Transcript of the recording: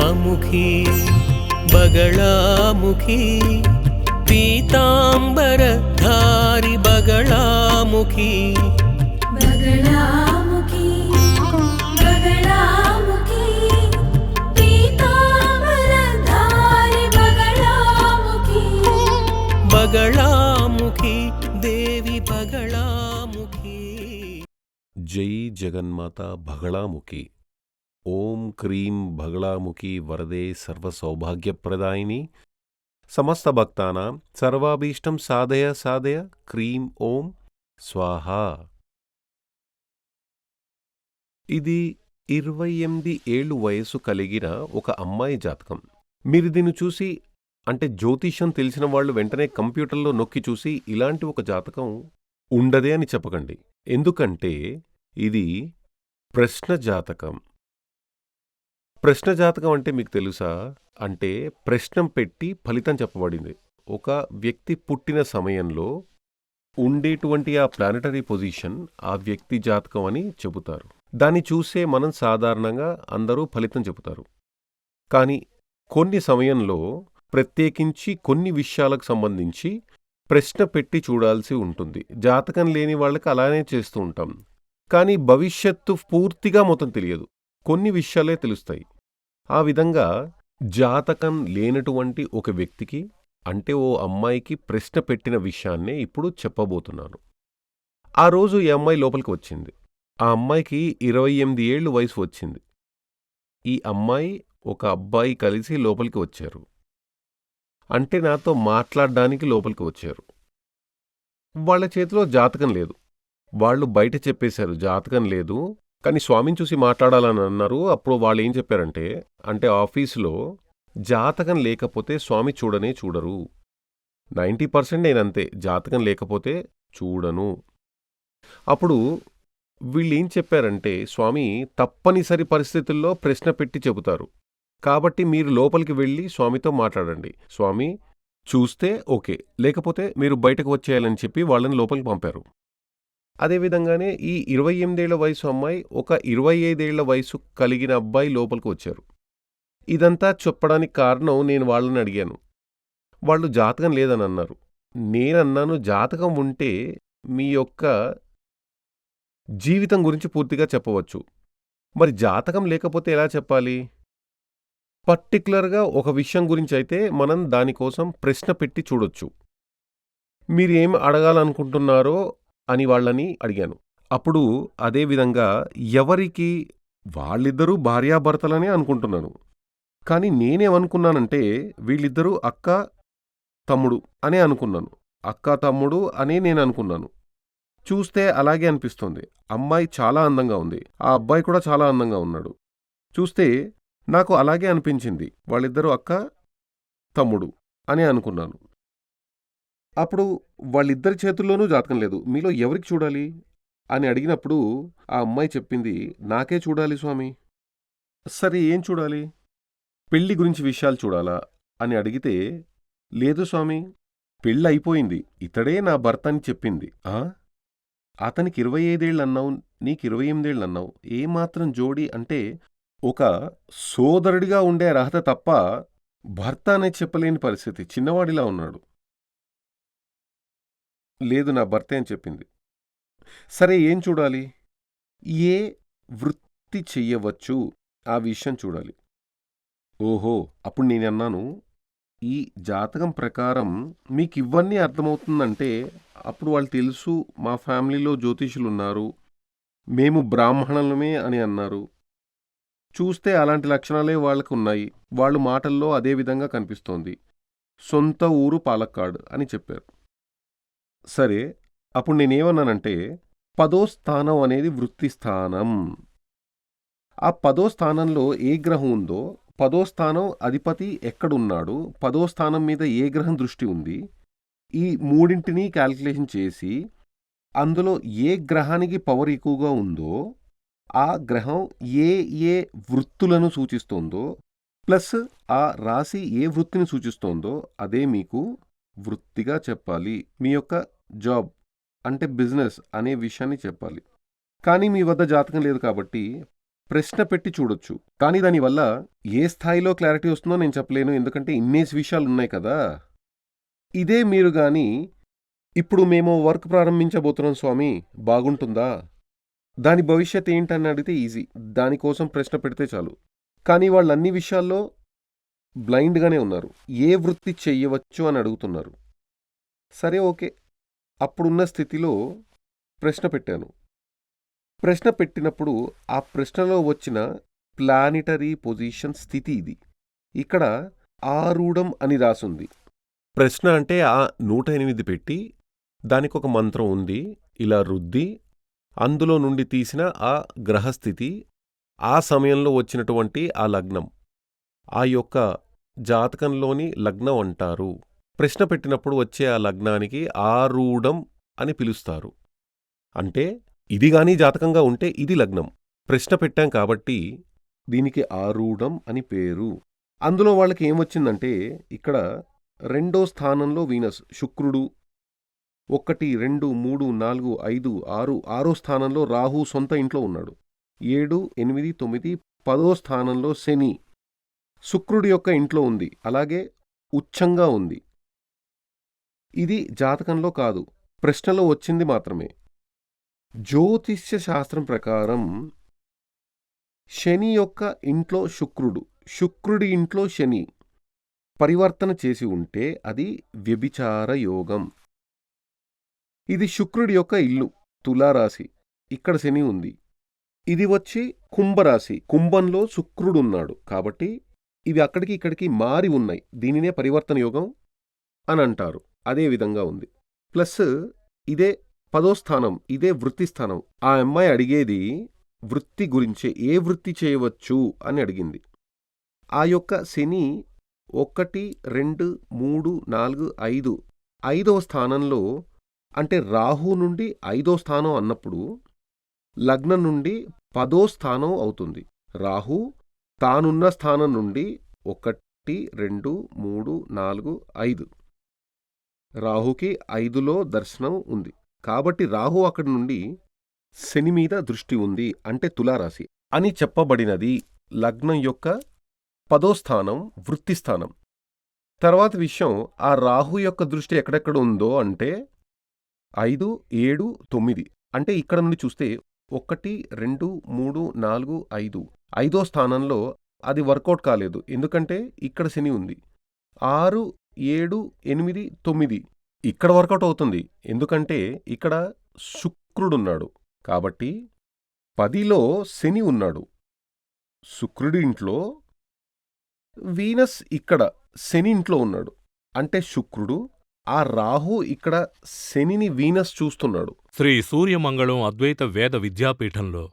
బగళాముఖి బగళాముఖి పీతాంబరధారి బగళాముఖి. బగళాముఖి బగళాముఖి పీతాంబరధారి బగళాముఖి. బగళాముఖి దేవి బగళాముఖి. జై జగన్మాత బగళాముఖి. ఓం క్రీం భగళాముఖి వరదే సర్వసౌభాగ్యప్రదాయిని. సమస్త భక్తానాం సర్వాభీష్టం సాధయ సాధయ క్రీం ఓం స్వాహా. ఇది ఇరవై ఎనిమిది ఏళ్ళు వయసు కలిగిన ఒక అమ్మాయి జాతకం. మీరు దీన్ని చూసి అంటే జ్యోతిష్యం తెలిసిన వాళ్ళు వెంటనే కంప్యూటర్లో నొక్కి చూసి ఇలాంటి ఒక జాతకం ఉండదే అని చెప్పకండి. ఎందుకంటే ఇది ప్రశ్న జాతకం. ప్రశ్న జాతకం అంటే మీకు తెలుసా? అంటే ప్రశ్న పెట్టి ఫలితం చెప్పబడింది. ఒక వ్యక్తి పుట్టిన సమయంలో ఉండేటువంటి ఆ ప్లానటరీ పొజిషన్ ఆ వ్యక్తి జాతకం అని చెబుతారు. దాన్ని చూసే మనం సాధారణంగా అందరూ ఫలితం చెబుతారు. కానీ కొన్ని సమయంలో ప్రత్యేకించి కొన్ని విషయాలకు సంబంధించి ప్రశ్న పెట్టి చూడాల్సి ఉంటుంది. జాతకం లేని వాళ్ళకి అలానే చేస్తూ ఉంటాం. కానీ భవిష్యత్తు పూర్తిగా మొత్తం తెలియదు. కొన్ని విషయాలే తెలుస్తాయి. ఆ విధంగా జాతకం లేనటువంటి ఒక వ్యక్తికి అంటే ఓ అమ్మాయికి ప్రశ్న పెట్టిన విషయాన్నే ఇప్పుడు చెప్పబోతున్నాను. ఆ రోజు ఈ అమ్మాయి లోపలికి వచ్చింది. ఆ అమ్మాయికి ఇరవై ఎనిమిది ఏళ్ళు వయసు వచ్చింది. ఈ అమ్మాయి ఒక అబ్బాయి కలిసి లోపలికి వచ్చారు. అంటే నాతో మాట్లాడడానికి లోపలికి వచ్చారు. వాళ్ళ చేతిలో జాతకం లేదు. వాళ్ళు బయట చెప్పేశారు జాతకం లేదు కానీ స్వామిని చూసి మాట్లాడాలని అన్నారు. అప్పుడు వాళ్ళు ఏం చెప్పారంటే అంటే ఆఫీసులో జాతకం లేకపోతే స్వామి చూడనే చూడరు. నైంటీ పర్సెంట్ నేనంతే జాతకం లేకపోతే చూడను. అప్పుడు వీళ్ళు ఏం చెప్పారంటే స్వామి తప్పనిసరి పరిస్థితుల్లో ప్రశ్న పెట్టి చెబుతారు. కాబట్టి మీరు లోపలికి వెళ్ళి స్వామితో మాట్లాడండి. స్వామి చూస్తే ఓకే లేకపోతే మీరు బయటకు వచ్చేయాలని చెప్పి వాళ్ళని లోపలికి పంపారు. అదేవిధంగానే ఈ ఇరవై ఎనిమిదేళ్ళ వయసు అమ్మాయి ఒక ఇరవై ఐదేళ్ళ వయసు కలిగిన అబ్బాయి లోపలికి వచ్చారు. ఇదంతా చెప్పడానికి కారణం నేను వాళ్ళని అడిగాను. వాళ్ళు జాతకం లేదని అన్నారు. నేనన్నాను జాతకం ఉంటే మీ యొక్క జీవితం గురించి పూర్తిగా చెప్పవచ్చు. మరి జాతకం లేకపోతే ఎలా చెప్పాలి? పర్టికులర్గా ఒక విషయం గురించి అయితే మనం దానికోసం ప్రశ్న పెట్టి చూడొచ్చు. మీరేం అడగాలనుకుంటున్నారో అని వాళ్ళని అడిగాను. అప్పుడు అదేవిధంగా ఎవరికి వాళ్ళిద్దరూ భార్యాభర్తలనే అనుకుంటున్నాను. కానీ నేనేమనుకున్నానంటే వీళ్ళిద్దరూ అక్క తమ్ముడు అనే అనుకున్నాను. అక్క తమ్ముడు అనే నేను అనుకున్నాను. చూస్తే అలాగే అనిపిస్తుంది. అమ్మాయి చాలా అందంగా ఉంది. ఆ అబ్బాయి కూడా చాలా అందంగా ఉన్నాడు. చూస్తే నాకు అలాగే అనిపించింది. వాళ్ళిద్దరూ అక్క తమ్ముడు అని అనుకున్నాను. అప్పుడు వాళ్ళిద్దరి చేతుల్లోనూ జాతకం లేదు. మీలో ఎవరికి చూడాలి? అని అడిగినప్పుడు ఆ అమ్మాయి చెప్పింది నాకే చూడాలి స్వామి. సరే ఏం చూడాలి? పెళ్ళి గురించి విషయాలు చూడాలా? అని అడిగితే లేదు స్వామి పెళ్ళి అయిపోయింది. ఇతడే నా భర్త అని చెప్పింది. ఆ? అతనికి ఇరవై ఐదేళ్ళు అన్నావు నీకు ఇరవై ఎనిమిదేళ్ళు అన్నావు. ఏమాత్రం జోడి అంటే ఒక సోదరుడిగా ఉండే అర్హత తప్ప భర్త అనే చెప్పలేని పరిస్థితి. చిన్నవాడిలా ఉన్నాడు. లేదు నా భర్తే అని చెప్పింది. సరే ఏం చూడాలి? ఏ వృత్తి చెయ్యవచ్చు ఆ విషయం చూడాలి. ఓహో అప్పుడు నేనన్నాను ఈ జాతకం ప్రకారం మీకు ఇవన్నీ అర్థమవుతుందంటే అప్పుడు వాళ్ళు తెలుసు మా ఫ్యామిలీలో జ్యోతిషులు ఉన్నారు మేము బ్రాహ్మణులమే అని అన్నారు. చూస్తే అలాంటి లక్షణాలే వాళ్ళకు ఉన్నాయి. వాళ్ళు మాటల్లో అదే విధంగా కనిపిస్తోంది. సొంత ఊరు పాలక్కాడ్ అని చెప్పారు. సరే అప్పుడు నేనేమన్నానంటే పదో స్థానం అనేది వృత్తి స్థానం. ఆ పదో స్థానంలో ఏ గ్రహం ఉందో పదో స్థానం అధిపతి ఎక్కడున్నాడు పదో స్థానం మీద ఏ గ్రహం దృష్టి ఉంది ఈ మూడింటిని క్యాల్కులేషన్ చేసి అందులో ఏ గ్రహానికి పవర్ ఎక్కువగా ఉందో ఆ గ్రహం ఏ ఏ వృత్తులను సూచిస్తోందో ప్లస్ ఆ రాశి ఏ వృత్తిని సూచిస్తోందో అదే మీకు వృత్తిగా చెప్పాలి. మీ యొక్క జాబ్ అంటే బిజినెస్ అనే విషయాన్ని చెప్పాలి. కానీ మీ వద్ద జాతకం లేదు కాబట్టి ప్రశ్న పెట్టి చూడొచ్చు. కానీ దానివల్ల ఏ స్థాయిలో క్లారిటీ వస్తుందో నేను చెప్పలేను. ఎందుకంటే ఇన్నేసి విషయాలు ఉన్నాయి కదా. ఇదే మీరు గాని ఇప్పుడు మేము వర్క్ ప్రారంభించబోతున్నాం స్వామి. బాగుంటుందా? దాని భవిష్యత్ ఏంటని అడిగితే ఈజీ. దానికోసం ప్రశ్న పెడితే చాలు. కానీ వాళ్ళు అన్ని విషయాల్లో బ్లైండ్గానే ఉన్నారు. ఏ వృత్తి చెయ్యవచ్చు అని అడుగుతున్నారు. సరే ఓకే. అప్పుడున్న స్థితిలో ప్రశ్న పెట్టాను. ప్రశ్న పెట్టినప్పుడు ఆ ప్రశ్నలో వచ్చిన ప్లానిటరీ పొజిషన్ స్థితి ఇది. ఇక్కడ ఆరూఢం అని రాసుంది. ప్రశ్న అంటే ఆ నూట ఎనిమిది పెట్టి దానికి ఒక మంత్రం ఉంది. ఇలా రుద్ది అందులో నుండి తీసిన ఆ గ్రహస్థితి ఆ సమయంలో వచ్చినటువంటి ఆ లగ్నం. ఆ యొక్క జాతకంలోని లగ్నం అంటారు. ప్రశ్న పెట్టినప్పుడు వచ్చే ఆ లగ్నానికి ఆరూఢం అని పిలుస్తారు. అంటే ఇది గాని జాతకంగా ఉంటే ఇది లగ్నం. ప్రశ్న పెట్టాం కాబట్టి దీనికి ఆరూఢం అని పేరు. అందులో వాళ్ళకి ఏమొచ్చిందంటే ఇక్కడ రెండో స్థానంలో వీనస్ శుక్రుడు ఒకటి రెండు మూడు నాలుగు ఐదు ఆరు ఆరో స్థానంలో రాహు సొంత ఇంట్లో ఉన్నాడు. ఏడు ఎనిమిది తొమ్మిది పదో స్థానంలో శని. శుక్రుడి యొక్క ఇంట్లో ఉంది. అలాగే ఉచ్చంగా ఉంది. ఇది జాతకంలో కాదు. ప్రశ్నలో వచ్చింది మాత్రమే. జ్యోతిష్య శాస్త్రం ప్రకారం శని యొక్క ఇంట్లో శుక్రుడు. శుక్రుడి ఇంట్లో శని పరివర్తన చేసి ఉంటే అది వ్యభిచార యోగం. ఇది శుక్రుడి యొక్క ఇల్లు తులారాశి. ఇక్కడ శని ఉంది. ఇది వచ్చి కుంభరాశి. కుంభంలో శుక్రుడున్నాడు. కాబట్టి ఇవి అక్కడికి ఇక్కడికి మారి ఉన్నాయి. దీనినే పరివర్తన యోగం అని అంటారు. అదే విధంగా ఉంది. ప్లస్ ఇదే పదో స్థానం ఇదే వృత్తి స్థానం. ఆ అమ్మాయి అడిగేది వృత్తి గురించే ఏ వృత్తి చేయవచ్చు అని అడిగింది. ఆ యొక్క శని ఒకటి రెండు మూడు నాలుగు ఐదు ఐదవ స్థానంలో అంటే రాహు నుండి ఐదో స్థానం అన్నప్పుడు లగ్నం నుండి పదో స్థానం అవుతుంది. రాహు తానున్న స్థానం నుండి ఒకటి రెండు మూడు నాలుగు ఐదు. రాహుకి ఐదులో దర్శనం ఉంది. కాబట్టి రాహు అక్కడి నుండి శని మీద దృష్టి ఉంది అంటే తులారాశి అని చెప్పబడినది లగ్నం యొక్క పదో స్థానం వృత్తి స్థానం. తర్వాత విషయం ఆ రాహు యొక్క దృష్టి ఎక్కడెక్కడ ఉందో అంటే ఐదు ఏడు తొమ్మిది. అంటే ఇక్కడ నుండి చూస్తే ఒకటి రెండు మూడు నాలుగు ఐదు. ఐదో స్థానంలో అది వర్కౌట్ కాలేదు. ఎందుకంటే ఇక్కడ శని ఉంది. ఆరు ఏడు ఎనిమిది తొమ్మిది ఇక్కడ వర్కౌట్ అవుతుంది. ఎందుకంటే ఇక్కడ శుక్రుడున్నాడు. కాబట్టి పదిలో శని ఉన్నాడు. శుక్రుడి ఇంట్లో వీనస్ ఇక్కడ శని ఇంట్లో ఉన్నాడు. అంటే శుక్రుడు ఆ రాహు ఇక్కడ శనిని వీనస్ చూస్తున్నాడు. శ్రీ సూర్యమంగళం అద్వైత వేద విద్యాపీఠంలో